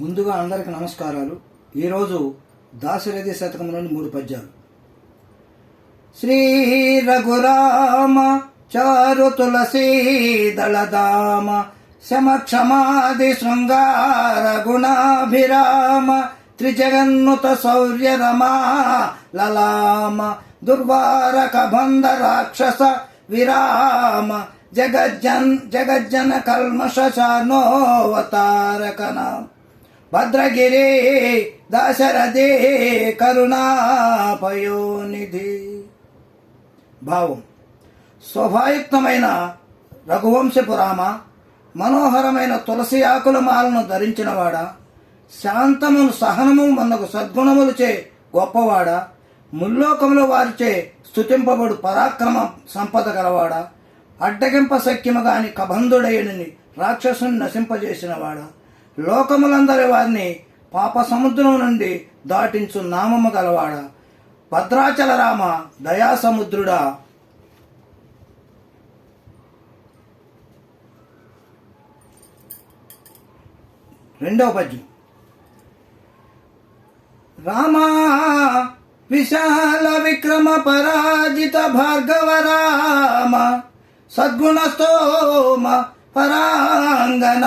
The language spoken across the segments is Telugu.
ముందుగా అందరికి నమస్కారాలు. ఈరోజు దాశరథి శతకంలోని మూడు పద్యాలు. శ్రీ రఘురామ చారు తులసీ దళదామ శమక్షమాది శృంగార గుణాభిరామ త్రిజగన్నుత శౌర్య రమా లలామ దుర్వారక బంధ రాక్షస విరామ జగజ్జన్ జగజ్జన కల్మష నామ. భద్రగిరి దాశరథే కరుణాపయోనిధి. భావం. శోభాయుక్తమైన రఘువంశపు రామ మనోహరమైన తులసి ఆకుల మాలను ధరించినవాడ శాంతము సహనము మనకు సద్గుణములచే గొప్పవాడ ముల్లోకములు వారిచే స్తుతింపబడు పరాక్రమ సంపద గలవాడ అడ్డగింప సఖ్యము కాని కబంధుడయుడిని రాక్షసుని నశింపజేసినవాడ. లోకములందరి వారిని పాప సముద్రం నుండి దాటించు నామము గలవాడ. భద్రాచల రామ దయాసముద్రుడా. రెండవ పద్యం. రామా విశాల విక్రమ పరాజిత భార్గవ రామ సద్గుణ స్తోమ పరాంగన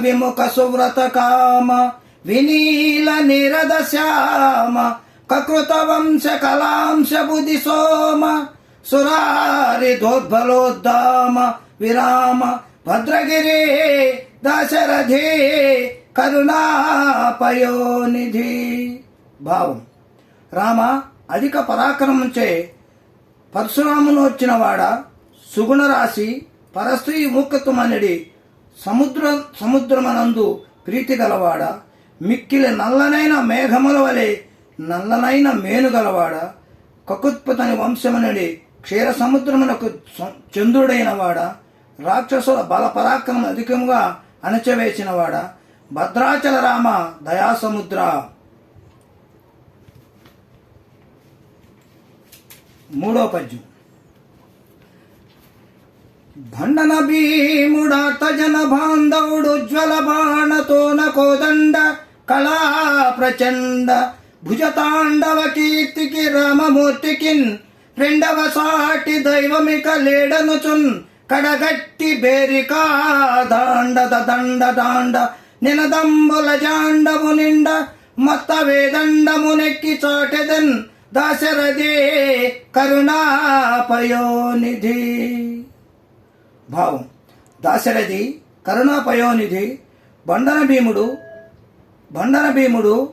విముఖ సువ్రత కామ వినీల నిరద శ్యామ కకృత వంశ కలాంశ బుధి సోమ సురారి దోద్బలోద్దామ విరామ భద్రగిరే దశరథే కరుణాపయోనిధి. భావం. రామ అధిక పరాక్రమంచే పరశురామును వచ్చినవాడ సుగుణ రాశి పరస్త్రీ మూకత్వమనడి సముద్ర సముద్రమనందు ప్రీతి గలవాడ మిక్కిలి నల్లనైన మేఘముల వలె నల్లనైన మేను గలవాడ కకుత్పతని వంశమనడి క్షీర సముద్రమునకు చంద్రుడైన వాడ రాక్షసుల బల పరాక్రమం అధికంగా అణచవేసినవాడ. భద్రాచల రామ దయాసముద్ర. మూడో పద్యం. భండన భీముడాత జన బాంధవుడు జ్వల బాణతోన కోదండ కళా ప్రచండ భుజతాండవ కీర్తికి రామమూర్తికిన్ రెండవ సాటి దైవమిక లేడనుచున్ కడగట్టి బేరికా దాండ దండ దాండ నినదంబుల జాండము నిండ మత్త వేదండము నెక్కి చాటెదన్ దశరథే కరుణాపయోనిధి. భావం. దాశరథి కరుణాపయోనిధి బండన భీముడు బండన భీముడు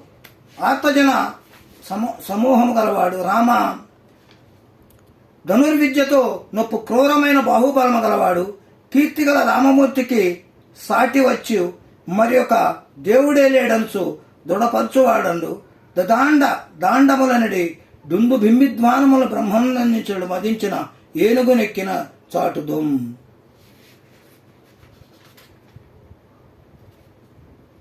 ఆత్మజన సమూ సమూహము గలవాడు. రామ ధనుర్విద్యతో నొప్పు క్రూరమైన బాహుబలము గలవాడు. కీర్తిగల రామమూర్తికి సాటి వచ్చి మరి ఒక దేవుడే లేడంచు దృఢపరచువాడండు. దదాండ దాండములనడి దుందు బింబిద్వానముల బ్రహ్మనందించుడు మదించిన ఏనుగునెక్కిన చాటు దుమ్